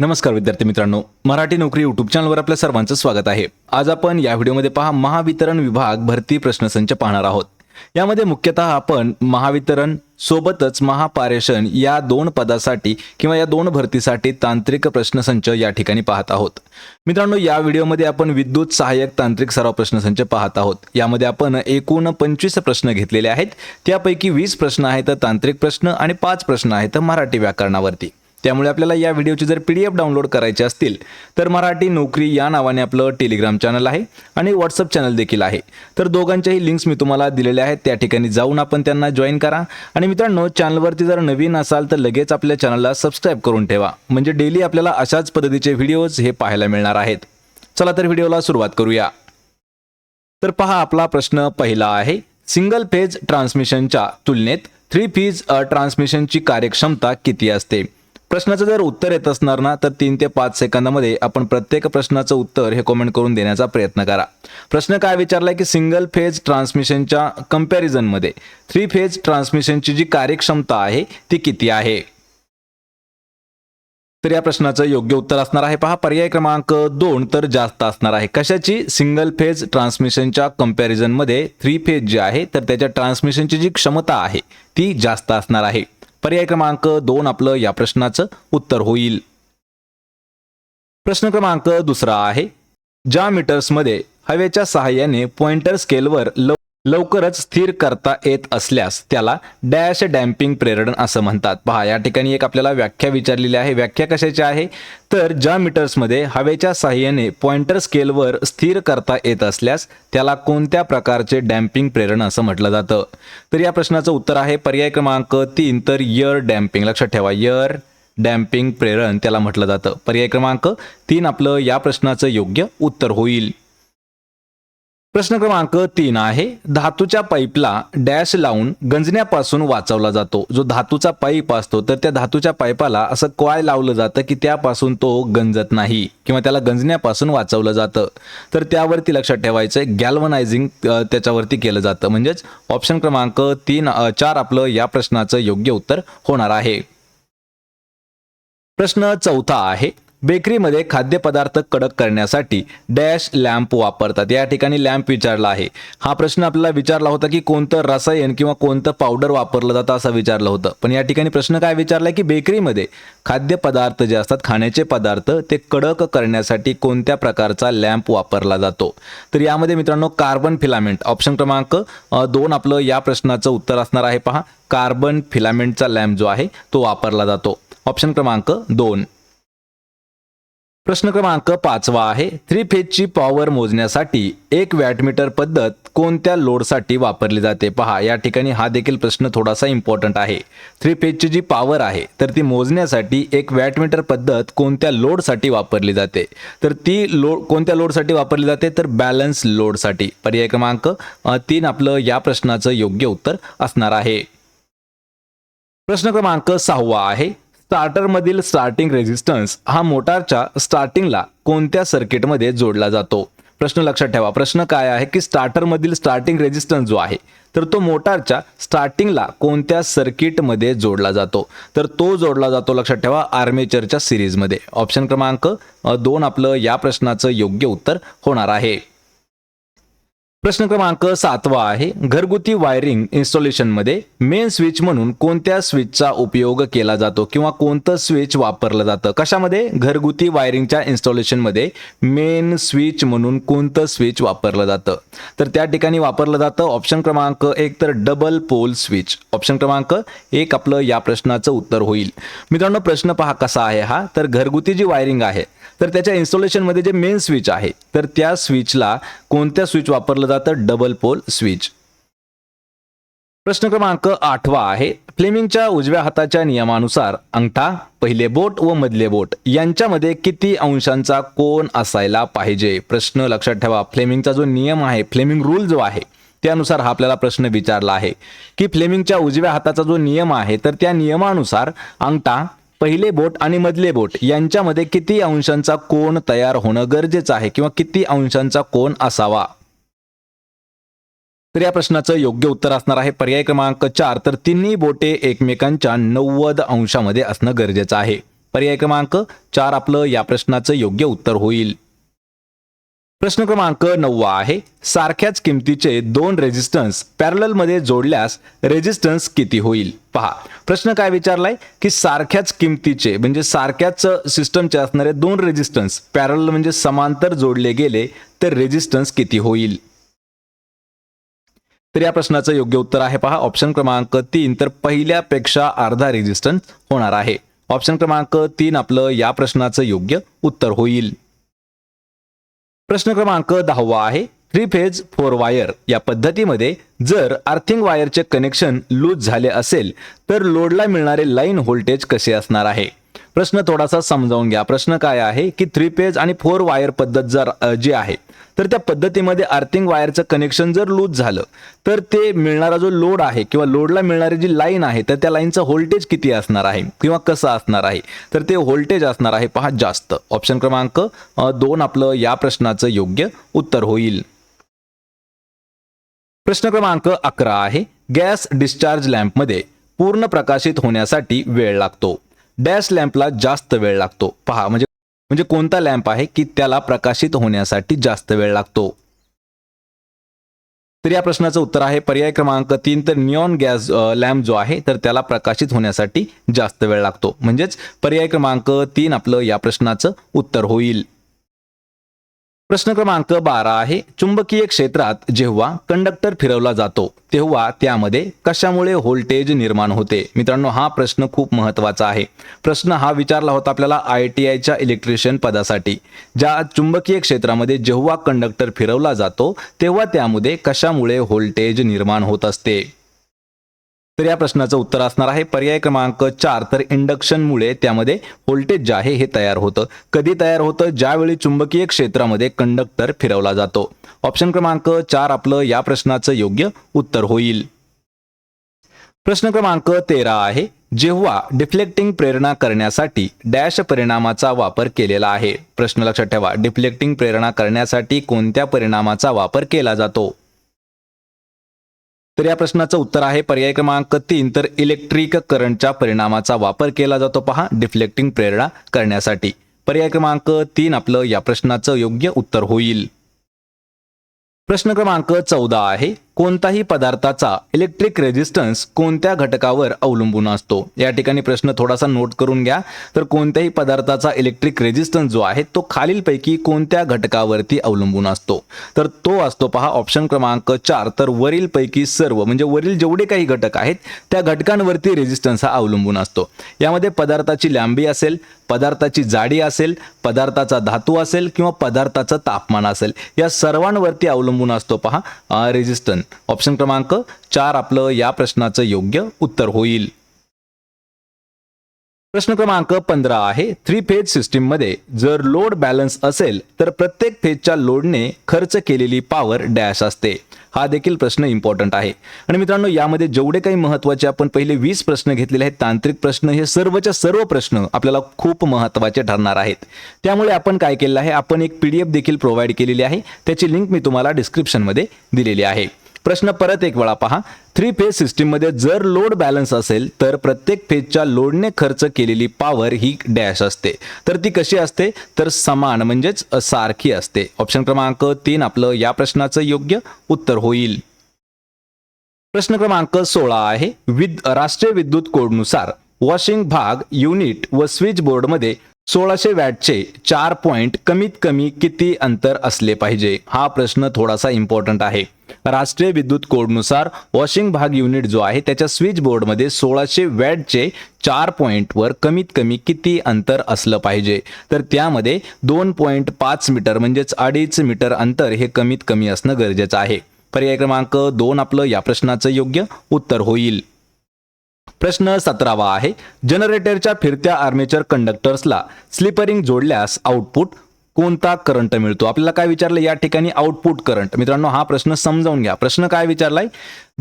नमस्कार विद्यार्थी मित्रांनो मराठी नोकरी युट्यूब चॅनलवर आपल्या सर्वांचं स्वागत आहे. आज आपण या व्हिडिओमध्ये पहा महावितरण विभाग भरती प्रश्नसंच पाहणार आहोत. यामध्ये मुख्यतः आपण महावितरण सोबतच महापारेषण या दोन पदासाठी किंवा या दोन भरतीसाठी तांत्रिक प्रश्नसंच या ठिकाणी पाहत आहोत. मित्रांनो या व्हिडिओमध्ये आपण विद्युत सहाय्यक तांत्रिक सराव प्रश्नसंच पाहत आहोत. यामध्ये आपण एकूण पंचवीस प्रश्न घेतलेले आहेत. त्यापैकी वीस प्रश्न आहेत तांत्रिक प्रश्न आणि पाच प्रश्न आहेत मराठी व्याकरणावरती. त्यामुळे आपल्याला या व्हिडिओची जर पी डी एफ डाउनलोड करायचे असतील तर मराठी नोकरी या नावाने आपलं टेलिग्राम चॅनल आहे आणि व्हॉट्सअप चॅनल देखील आहे. तर दोघांच्याही लिंक्स मी तुम्हाला दिलेल्या आहेत त्या ठिकाणी जाऊन आपण त्यांना जॉईन करा. आणि मित्रांनो चॅनलवरती जर नवीन असाल तर लगेच आपल्या चॅनलला सबस्क्राईब करून ठेवा. म्हणजे डेली आपल्याला अशाच पद्धतीचे व्हिडिओज हे पाहायला मिळणार आहेत. चला तर व्हिडिओला सुरुवात करूया. तर पहा आपला प्रश्न पहिला आहे. सिंगल फेज ट्रान्समिशनच्या तुलनेत थ्री फेज ट्रान्समिशनची कार्यक्षमता किती असते? प्रश्नाचं जर उत्तर येत असणार ना तर तीन ते पाच सेकंदामध्ये आपण प्रत्येक प्रश्नाचं उत्तर हे कमेंट करून देण्याचा प्रयत्न करा. प्रश्न काय विचारलाय की सिंगल फेज ट्रान्समिशनच्या कम्पॅरिझनमध्ये थ्री फेज ट्रान्समिशनची जी कार्यक्षमता आहे ती किती आहे? तर या प्रश्नाचं योग्य उत्तर असणार आहे. पहा पर्याय क्रमांक दोन तर जास्त असणार आहे. कशाची? सिंगल फेज ट्रान्समिशनच्या कम्पॅरिझनमध्ये थ्री फेज जी आहे तर त्याच्या ट्रान्समिशनची जी क्षमता आहे ती जास्त असणार आहे. पर्याय क्रमांक दोन आपलं या प्रश्नाचं उत्तर होईल. प्रश्न क्रमांक दुसरा आहे. ज्या मीटर्समध्ये हवेच्या सहाय्याने पॉइंटर स्केलवर लव लवकरच स्थिर करता येत असल्यास त्याला डॅश डॅम्पिंग प्रेरण असं म्हणतात. पहा या ठिकाणी एक आपल्याला व्याख्या विचारलेली आहे. व्याख्या कशाची आहे? तर ज्या मीटर्समध्ये हवेच्या साह्याने पॉइंटर स्केलवर स्थिर करता येत असल्यास त्याला कोणत्या प्रकारचे डॅम्पिंग प्रेरण असं म्हटलं जातं? तर या प्रश्नाचं उत्तर आहे पर्याय क्रमांक तीन. तर इयर डॅम्पिंग लक्षात ठेवा इयर डॅम्पिंग प्रेरण त्याला म्हटलं जातं. पर्याय क्रमांक तीन आपलं या प्रश्नाचं योग्य उत्तर होईल. प्रश्न क्रमांक तीन आहे धातूच्या पाईपला डॅश लावून गंजण्यापासून वाचवला जातो. जो धातूचा पाईप असतो तर त्या धातूच्या पाईपाला असं क्वाय लावलं जातं की त्यापासून तो गंजत नाही किंवा त्याला गंजण्यापासून वाचवलं जातं. तर त्यावरती लक्षात ठेवायचं गॅल्वनायझिंग त्याच्यावरती केलं जातं. म्हणजेच ऑप्शन क्रमांक तीन चार आपलं या प्रश्नाचं योग्य उत्तर होणार आहे. प्रश्न चौथा आहे बेकरीमध्ये खाद्यपदार्थ कडक करण्यासाठी डॅश लॅम्प वापरतात. या ठिकाणी लॅम्प विचारला आहे. हा प्रश्न आपल्याला विचारला होता की कोणतं रसायन किंवा कोणतं पावडर वापरलं जातं असं विचारलं होतं. पण या ठिकाणी प्रश्न काय विचारला की बेकरीमध्ये खाद्यपदार्थ जे असतात खाण्याचे पदार्थ ते कडक करण्यासाठी कोणत्या प्रकारचा लॅम्प वापरला जातो? तर यामध्ये मित्रांनो कार्बन फिलामेंट ऑप्शन क्रमांक दोन आपलं या प्रश्नाचं उत्तर असणार आहे पहा. कार्बन फिलामेंटचा लॅम्प जो आहे तो वापरला जातो. ऑप्शन क्रमांक दोन. प्रश्न क्रमांक पाचवा आहे. थ्री फेजची पॉवर मोजण्यासाठी एक वॅटमीटर पद्धत कोणत्या लोडसाठी वापरली जाते? पहा या ठिकाणी हा देखील प्रश्न थोडासा इम्पॉर्टंट आहे. थ्री फेजची जी पॉवर आहे तर ती मोजण्यासाठी एक वॅटमीटर पद्धत कोणत्या लोडसाठी वापरली जाते? तर ती लोड कोणत्या लोडसाठी वापरली जाते? तर बॅलन्स लोडसाठी पर्याय क्रमांक तीन आपलं या प्रश्नाचं योग्य उत्तर असणार आहे. प्रश्न क्रमांक सहावा आहे. स्टार्टरमधील स्टार्टिंग रेझिस्टन्स हा मोटारच्या स्टार्टिंगला कोणत्या सर्किटमध्ये जोडला जातो? प्रश्न लक्षात ठेवा. प्रश्न काय आहे की स्टार्टरमधील स्टार्टिंग रेझिस्टन्स जो आहे तर तो मोटारच्या स्टार्टिंगला कोणत्या सर्किटमध्ये जोडला जातो? तर तो जोडला जातो लक्षात ठेवा आर्मेचरच्या सिरीजमध्ये ऑप्शन क्रमांक दोन आपलं या प्रश्नाचं योग्य उत्तर होणार आहे. प्रश्न क्रमांक सातवा आहे. घरगुती वायरिंग इन्स्टॉलेशनमध्ये मेन स्विच म्हणून कोणत्या स्विचचा उपयोग केला जातो किंवा कोणतं स्विच वापरलं जातं? कशामध्ये? घरगुती वायरिंगच्या इन्स्टॉलेशनमध्ये मेन स्विच म्हणून कोणतं स्विच वापरलं जातं? तर त्या ठिकाणी वापरलं जातं ऑप्शन क्रमांक एक तर डबल पोल स्विच ऑप्शन क्रमांक एक आपलं या प्रश्नाचं उत्तर होईल. मित्रांनो प्रश्न पहा कसा आहे हा. तर घरगुती जी वायरिंग आहे तर त्याच्या इन्स्टॉलेशनमध्ये जे मेन स्विच आहे तर त्या स्विचला कोणत्या स्विच वापरलं जातं? Double pole switch. प्रश्न क्रमांक आठवा आहे. फ्लेमिंगच्या उजव्या हाताच्या नियमानुसार अंगठा पहिले बोट व मधले बोट यांच्यामध्ये किती अंशांचा कोण असायला पाहिजे? प्रश्न लक्षात ठेवा. फ्लेमिंगचा जो नियम आहे फ्लेमिंग रूल जो आहे त्यानुसार हा आपल्याला प्रश्न विचारला आहे. की फ्लेमिंगच्या उजव्या हाताचा जो नियम आहे तर त्या नियमानुसार अंगठा पहिले बोट आणि मधले बोट यांच्यामध्ये किती अंशांचा कोण तयार होणं गरजेचं आहे किंवा किती अंशांचा कोण असावा? तर या प्रश्नाचं योग्य उत्तर असणार आहे. पर्याय क्रमांक चार. तर तिन्ही बोटे एकमेकांच्या नव्वद अंशामध्ये असणं गरजेचं आहे. पर्याय क्रमांक चार आपलं या प्रश्नाचं योग्य उत्तर होईल. प्रश्न क्रमांक नववा आहे सारख्याच किमतीचे दोन रेजिस्टन्स पॅरलमध्ये जोडल्यास रेजिस्टन्स किती होईल? पहा प्रश्न काय विचारलाय? की सारख्याच किमतीचे म्हणजे सारख्याच सिस्टमचे असणारे दोन रेजिस्टन्स पॅरल म्हणजे समांतर जोडले गेले तर रेजिस्टन्स किती होईल? तर या प्रश्नाचं योग्य उत्तर आहे पहा ऑप्शन क्रमांक तीन. तर पहिल्यापेक्षा अर्धा रेजिस्टन्स होणार आहे. ऑप्शन क्रमांक तीन आपलं या प्रश्नाचं योग्य उत्तर होईल. प्रश्न क्रमांक दहावा आहे थ्री फेज फोर वायर या पद्धतीमध्ये जर अर्थिंग वायरचे कनेक्शन लूज झाले असेल तर लोडला मिळणारे लाईन व्होल्टेज कसे असणार आहे? प्रश्न थोडासा समजावून घ्या. प्रश्न काय आहे की थ्री फेज आणि फोर वायर पद्धत जर जी आहे तर त्या पद्धतीमध्ये अर्थिंग वायरचं कनेक्शन जर लूज झालं तर ते मिळणारा जो लोड आहे किंवा लोडला मिळणारी जी लाईन आहे तर त्या लाईनचं व्होल्टेज किती असणार आहे किंवा कसं असणार आहे? तर ते व्होल्टेज असणार आहे पहा जास्त. ऑप्शन क्रमांक दोन आपलं या प्रश्नाचं योग्य उत्तर होईल. प्रश्न क्रमांक अकरा आहे. गॅस डिस्चार्ज लॅम्पमध्ये पूर्ण प्रकाशित होण्यासाठी वेळ लागतो. डॅश लॅम्पला जास्त वेळ लागतो. पहा म्हणजे म्हणजे कोणता लॅम्प आहे की त्याला प्रकाशित होण्यासाठी जास्त वेळ लागतो? तर या प्रश्नाचं उत्तर आहे पर्याय क्रमांक तीन तर नियॉन गॅस लॅम्प जो आहे तर त्याला प्रकाशित होण्यासाठी जास्त वेळ लागतो. म्हणजेच पर्याय क्रमांक तीन आपलं या प्रश्नाचं उत्तर होईल. प्रश्न क्रमांक बारा आहे. चुंबकीय क्षेत्रात जेव्हा कंडक्टर फिरवला जातो तेव्हा त्यामध्ये कशामुळे व्होल्टेज निर्माण होते? मित्रांनो हा प्रश्न खूप महत्त्वाचा आहे. प्रश्न हा विचारला होता आपल्याला आय टी आयच्या इलेक्ट्रिशियन पदासाठी. ज्या चुंबकीय क्षेत्रामध्ये जेव्हा कंडक्टर फिरवला जातो तेव्हा त्यामध्ये कशामुळे व्होल्टेज निर्माण होत असते? तर या प्रश्नाचं उत्तर असणार आहे. पर्याय क्रमांक चार तर इंडक्शनमुळे त्यामध्ये व्होल्टेज जे आहे हे तयार होतं. कधी तयार होतं? ज्यावेळी चुंबकीय क्षेत्रामध्ये कंडक्टर फिरवला जातो. ऑप्शन क्रमांक चार आपलं या प्रश्नाचं योग्य उत्तर होईल. प्रश्न क्रमांक तेरा आहे. जेव्हा डिफ्लेक्टिंग प्रेरणा करण्यासाठी डॅश परिणामाचा वापर केलेला आहे. प्रश्न लक्षात ठेवा. डिफ्लेक्टिंग प्रेरणा करण्यासाठी कोणत्या परिणामाचा वापर केला जातो? तर या प्रश्नाचं उत्तर आहे. पर्याय क्रमांक तीन. तर इलेक्ट्रिक करंटच्या परिणामाचा वापर केला जातो. पहा डिफ्लेक्टिंग प्रेरणा करण्यासाठी. पर्याय क्रमांक तीन आपलं या प्रश्नाचं योग्य उत्तर होईल. प्रश्न क्रमांक चौदा आहे. कोणताही पदार्थाचा इलेक्ट्रिक रेजिस्टन्स कोणत्या घटकावर अवलंबून असतो? या ठिकाणी प्रश्न थोडासा नोट करून घ्या. तर कोणत्याही पदार्थाचा इलेक्ट्रिक रेजिस्टन्स जो आहे तो खालीलपैकी कोणत्या घटकावरती अवलंबून असतो? तर तो असतो पहा ऑप्शन क्रमांक चार. तर वरीलपैकी सर्व म्हणजे वरील जेवढे काही घटक आहेत त्या घटकांवरती रेजिस्टन्स हा अवलंबून असतो. यामध्ये पदार्थाची लांबी असेल पदार्थाची जाडी असेल पदार्थाचा धातू असेल किंवा पदार्थाचं तापमान असेल या सर्वांवरती अवलंबून असतो पहा रेजिस्टन्स ऑप्शन क्रमांक चार आपलं या प्रश्नाचं योग्य उत्तर होईल. प्रश्न क्रमांक पंधरा आहे. थ्री फेज सिस्टीममध्ये जर लोड बॅलन्स असेल तर प्रत्येक फेजच्या लोडने खर्च केलेली पॉवर डॅश असते. हा देखील प्रश्न इम्पॉर्टंट आहे. आणि मित्रांनो यामध्ये जेवढे काही महत्त्वाचे आपण पहिले वीस प्रश्न घेतलेले आहेत तांत्रिक प्रश्न हे सर्वच्या सर्व प्रश्न आपल्याला खूप महत्त्वाचे ठरणार आहेत. त्यामुळे आपण काय केलेलं आहे आपण एक पी डी एफ देखील प्रोव्हाइड केलेली आहे. त्याची लिंक मी तुम्हाला डिस्क्रिप्शनमध्ये दिलेली आहे. प्रश्न परत एक वेळा पहा. थ्री फेज सिस्टीममध्ये जर लोड बॅलन्स असेल तर प्रत्येक फेजच्या लोडने खर्च केलेली पॉवर ही डॅश असते. तर ती कशी असते? तर समान म्हणजेच सारखी असते. ऑप्शन क्रमांक तीन आपलं या प्रश्नाचं योग्य उत्तर होईल. प्रश्न क्रमांक सोळा आहे. विद राष्ट्रीय विद्युत कोडनुसार वॉशिंग भाग युनिट व स्विच बोर्डमध्ये सोळाशे वॅटचे चार पॉइंट कमीत कमी किती अंतर असले पाहिजे? हा प्रश्न थोडासा इम्पॉर्टंट आहे. राष्ट्रीय विद्युत कोडनुसार वॉशिंग भाग युनिट जो आहे त्याच्या स्विच बोर्डमध्ये सोळाशे वॅटचे चार पॉईंटवर कमीत कमी किती अंतर असलं पाहिजे? तर त्यामध्ये दोन पॉईंट पाच मीटर म्हणजेच अडीच मीटर अंतर हे कमीत कमी असणं गरजेचं आहे. पर्याय क्रमांक दोन आपलं या प्रश्नाचं योग्य उत्तर होईल. प्रश्न सतरावा आहे. जनरेटरच्या फिरत्या आर्मेचर कंडक्टर्सला स्लिपरिंग जोडल्यास आउटपुट कोणता करंट मिळतो? आपल्याला काय विचारलं? या ठिकाणी आउटपुट करंट मित्रांनो हा प्रश्न समजावून घ्या. प्रश्न काय विचारलाय?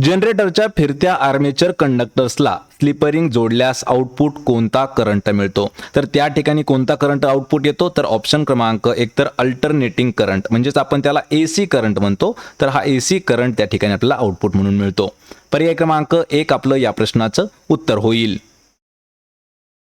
जनरेटरच्या फिरत्या आर्मेचर कंडक्टर्सला स्लिपरिंग जोडल्यास आउटपुट कोणता करंट मिळतो? तर त्या ठिकाणी कोणता करंट आउटपुट येतो? तर ऑप्शन क्रमांक एक तर अल्टरनेटिंग करंट म्हणजेच आपण त्याला ए सी करंट म्हणतो. तर हा ए सी करंट त्या ठिकाणी आपल्याला आउटपुट म्हणून मिळतो. पर्याय क्रमांक एक आपलं या प्रश्नाचं उत्तर होईल.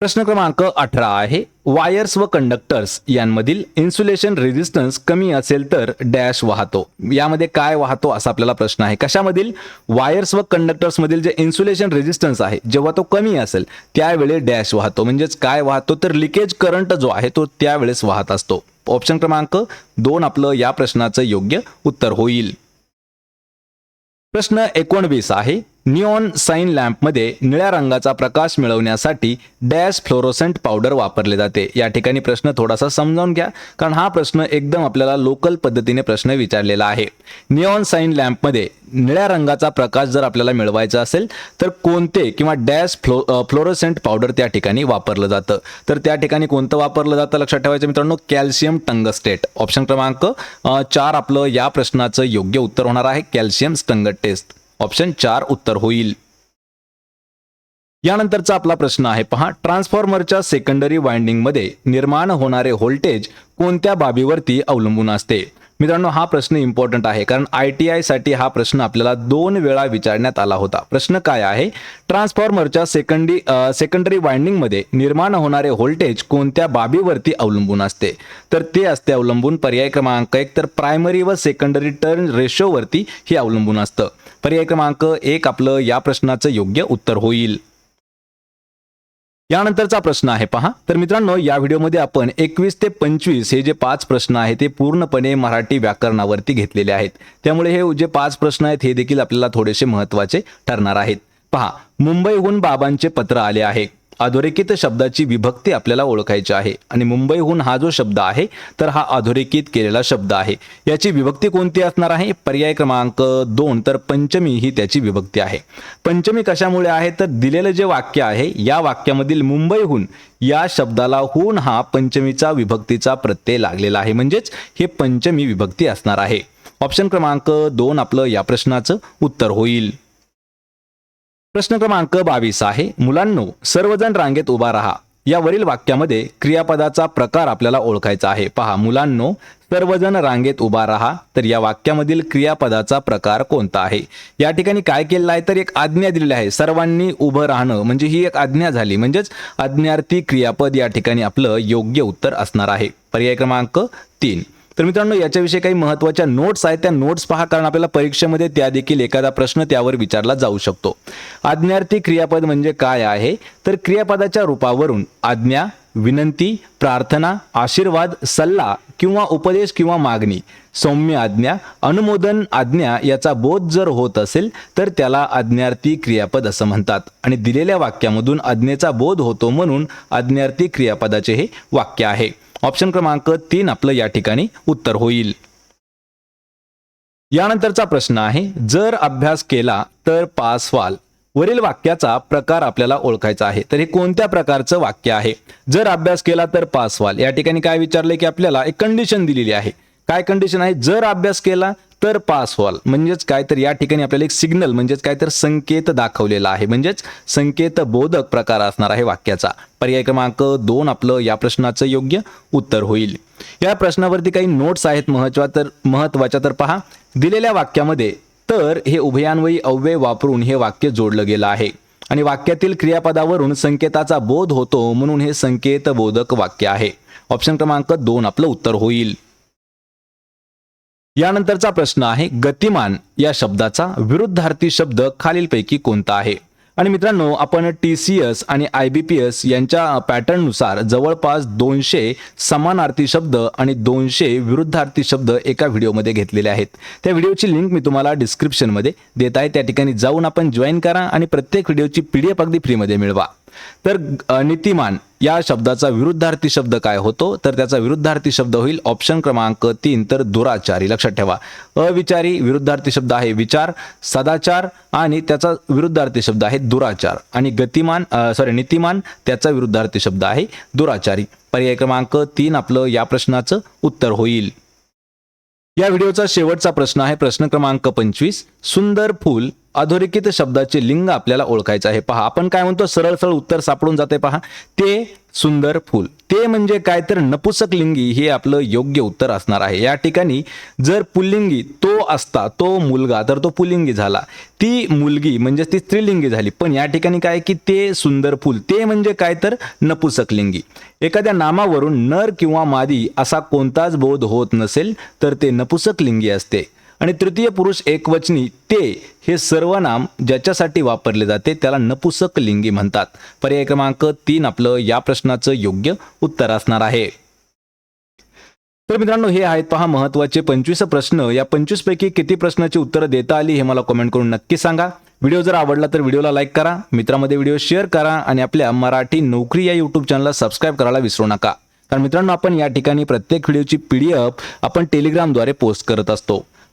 प्रश्न क्रमांक अठरा आहे. वायर्स व कंडक्टर्स यांमधील इन्सुलेशन रेझिस्टन्स कमी असेल तर डॅश वाहतो. यामध्ये काय वाहतो असा आपल्याला प्रश्न आहे. कशामधील? वायर्स व कंडक्टर्स मधील जे इन्सुलेशन रेझिस्टन्स आहे जेव्हा तो कमी असेल त्यावेळी डॅश वाहतो. म्हणजेच काय वाहतो? तर लिकेज करंट जो आहे तो त्यावेळेस वाहत असतो. ऑप्शन क्रमांक दोन आपलं या प्रश्नाचं योग्य उत्तर होईल. प्रश्न एकोणवीस आहे. निऑन साईन लॅम्पमध्ये निळ्या रंगाचा प्रकाश मिळवण्यासाठी डॅश फ्लोरोसेंट पावडर वापरले जाते. या ठिकाणी प्रश्न थोडासा समजावून घ्या कारण हा प्रश्न एकदम आपल्याला लोकल पद्धतीने प्रश्न विचारलेला आहे. निऑन साईन लॅम्पमध्ये निळ्या रंगाचा प्रकाश जर आपल्याला मिळवायचा असेल तर कोणते किंवा डॅश फ्लो फ्लोरोसेंट पावडर त्या ठिकाणी वापरलं जातं? तर त्या ठिकाणी कोणतं वापरलं जातं लक्षात ठेवायचं मित्रांनो? Calcium tungstate. ऑप्शन क्रमांक चार आपलं या प्रश्नाचं योग्य उत्तर होणार आहे. कॅल्शियम स्टंगट टेस्ट ऑप्शन चार उत्तर होईल. यानंतरचा आपला प्रश्न आहे पहा ट्रान्सफॉर्मरच्या सेकंडरी वाइंडिंगमध्ये निर्माण होणारे व्होल्टेज कोणत्या बाबीवरती अवलंबून असते? मित्रांनो हा प्रश्न इम्पॉर्टंट आहे कारण आय टी आयसाठी हा प्रश्न आपल्याला दोन वेळा विचारण्यात आला होता. प्रश्न काय आहे? ट्रान्सफॉर्मरच्या सेकंडी सेकंडरी वाइंडिंगमध्ये निर्माण होणारे व्होल्टेज कोणत्या बाबीवरती अवलंबून असते? तर ते असते अवलंबून पर्याय क्रमांक एक तर प्रायमरी व सेकंडरी टर्न रेशोवरती हे अवलंबून असतं. पर्याय क्रमांक एक आपलं या प्रश्नाचं योग्य उत्तर होईल. यानंतरचा प्रश्न आहे पहा. तर मित्रांनो या व्हिडिओमध्ये आपण एकवीस ते पंचवीस हे जे पाच प्रश्न आहेत ते पूर्णपणे मराठी व्याकरणावरती घेतलेले आहेत. त्यामुळे हे जे पाच प्रश्न आहेत हे देखील आपल्याला थोडेसे महत्त्वाचे ठरणार आहेत. पहा. मुंबईहून बाबांचे पत्र आले आहे. अधोरेखित शब्दाची विभक्ती आपल्याला ओळखायची आहे. आणि मुंबईहून हा जो शब्द आहे तर हा अधोरेखित केलेला शब्द आहे. याची विभक्ती कोणती असणार आहे? पर्याय क्रमांक दोन तर पंचमी ही त्याची विभक्ती आहे. पंचमी कशामुळे आहे? तर दिलेलं जे वाक्य आहे या वाक्यामधील मुंबईहून या शब्दाला हून हा पंचमीचा विभक्तीचा प्रत्यय लागलेला आहे. म्हणजेच हे पंचमी विभक्ती असणार आहे. ऑप्शन क्रमांक दोन आपलं या प्रश्नाचं उत्तर होईल. प्रश्न क्रमांक बावीस आहे. मुलांनो सर्वजण रांगेत उभा राहा. यावरील वाक्यामध्ये क्रियापदाचा प्रकार आपल्याला ओळखायचा आहे. पहा मुलांनो सर्वजण रांगेत उभा राहा. तर या वाक्यामधील क्रियापदाचा प्रकार कोणता आहे? या ठिकाणी काय केलेलं आहे? तर एक आज्ञा दिलेली आहे. सर्वांनी उभं राहणं म्हणजे ही एक आज्ञा झाली. म्हणजेच आज्ञार्थी क्रियापद या ठिकाणी आपलं योग्य उत्तर असणार आहे. पर्याय क्रमांक तीन. तर मित्रांनो याच्याविषयी काही महत्त्वाच्या नोट्स आहेत. त्या नोट्स पहा कारण आपल्याला परीक्षेमध्ये त्या देखील एखादा प्रश्न त्यावर विचारला जाऊ शकतो. आज्ञार्थी क्रियापद म्हणजे काय आहे? तर क्रियापदाच्या रूपावरून आज्ञा विनंती प्रार्थना आशीर्वाद सल्ला किंवा उपदेश किंवा मागणी सौम्य आज्ञा अनुमोदन आज्ञा याचा बोध जर होत असेल तर त्याला आज्ञार्थी क्रियापद असं म्हणतात. आणि दिलेल्या वाक्यामधून आज्ञेचा बोध होतो म्हणून आज्ञार्थी क्रियापदाचे हे वाक्य आहे. ऑप्शन क्रमांक तीन आपलं या ठिकाणी उत्तर होईल. यानंतरचा प्रश्न आहे जर अभ्यास केला तर पास व्हाल. वरील वाक्याचा प्रकार आपल्याला ओळखायचा आहे. तर हे कोणत्या प्रकारचं वाक्य आहे? जर अभ्यास केला तर पास व्हाल. या ठिकाणी काय विचारलंय की आपल्याला एक कंडिशन दिलेली आहे. काय कंडिशन आहे? जर अभ्यास केला तर पास व्हाल. म्हणजेच काय तर या ठिकाणी आपल्याला एक सिग्नल म्हणजेच काय तर संकेत दाखवलेला आहे. म्हणजेच संकेत बोधक प्रकार असणार आहे वाक्याचा. पर्याय क्रमांक दोन आपलं या प्रश्नाचं योग्य उत्तर होईल. या प्रश्नावरती काही नोट्स आहेत महत्वा तर महत्त्वाच्या तर पहा. दिलेल्या वाक्यामध्ये तर हे उभयान्वयी अव्यय वापरून हे वाक्य जोडलं गेलं आहे. आणि वाक्यातील क्रियापदावरून संकेताचा बोध होतो म्हणून हे संकेत बोधक वाक्य आहे. ऑप्शन क्रमांक दोन आपलं उत्तर होईल. यानंतरचा प्रश्न आहे गतिमान या शब्दाचा विरुद्धार्थी शब्द खालीलपैकी कोणता आहे? आणि मित्रांनो आपण टी सी एस आणि आय बी पी एस यांच्या पॅटर्ननुसार जवळपास दोनशे समानार्थी शब्द आणि दोनशे विरुद्धार्थी शब्द एका व्हिडिओमध्ये घेतलेले आहेत. त्या व्हिडिओची लिंक मी तुम्हाला डिस्क्रिप्शनमध्ये देत आहे. त्या ठिकाणी जाऊन आपण जॉईन करा आणि प्रत्येक व्हिडिओची पी डी एफ अगदी फ्रीमध्ये मिळवा. तर नीतिमान या शब्दाचा विरुद्धार्थी शब्द काय होतो? तर त्याचा विरुद्धार्थी शब्द होईल ऑप्शन क्रमांक तीन. तर दुराचारी. लक्षात ठेवा. अविचारी विरुद्धार्थी शब्द आहे विचार सदाचार आणि त्याचा विरुद्धार्थी शब्द आहे दुराचार. आणि गतिमान सॉरी नीतिमान त्याचा विरुद्धार्थी शब्द आहे दुराचारी. पर्याय क्रमांक तीन आपलं या प्रश्नाचं उत्तर होईल. या व्हिडिओचा शेवटचा प्रश्न आहे. प्रश्न क्रमांक पंचवीस. सुंदर फूल अधोरेखित शब्दाचे लिंग आपल्याला ओळखायचं आहे. पहा आपण काय म्हणतो? सरळ सरळ उत्तर सापडून जाते पहा. ते सुंदर फूल. ते म्हणजे काय तर नपुसक लिंगी हे आपलं योग्य उत्तर असणार आहे. या ठिकाणी जर पुल्लिंगी तो असता तो मुलगा तर तो पुल्लिंगी झाला. ती मुलगी म्हणजे ती स्त्रीलिंगी झाली. पण या ठिकाणी काय की ते सुंदर फूल ते म्हणजे काय तर नपुसक लिंगी. एखाद्या नामावरून नर किंवा मादी असा कोणताच बोध होत नसेल तर ते नपुसक लिंगी असते. आणि तृतीय पुरुष एकवचनी ते हे सर्वनाम ज्याच्यासाठी वापरले जाते त्याला नपुसक लिंगी म्हणतात. पर्याय क्रमांक तीन आपलं या प्रश्नाचं योग्य उत्तर असणार आहे. तर मित्रांनो हे आहेत पहा महत्त्वाचे पंचवीस प्रश्न. या पंचवीस पैकी किती प्रश्नाची उत्तरं देता आली हे मला कमेंट करून नक्की सांगा. व्हिडिओ जर आवडला तर व्हिडिओला लाईक करा मित्रांमध्ये व्हिडिओ शेअर करा आणि आपल्या मराठी नोकरी या यूट्यूब चॅनलला सबस्क्राईब करायला विसरू नका. कारण मित्रांनो आपण या ठिकाणी प्रत्येक व्हिडिओची पीडीएफ आपण टेलिग्रामद्वारे पोस्ट करत असतो.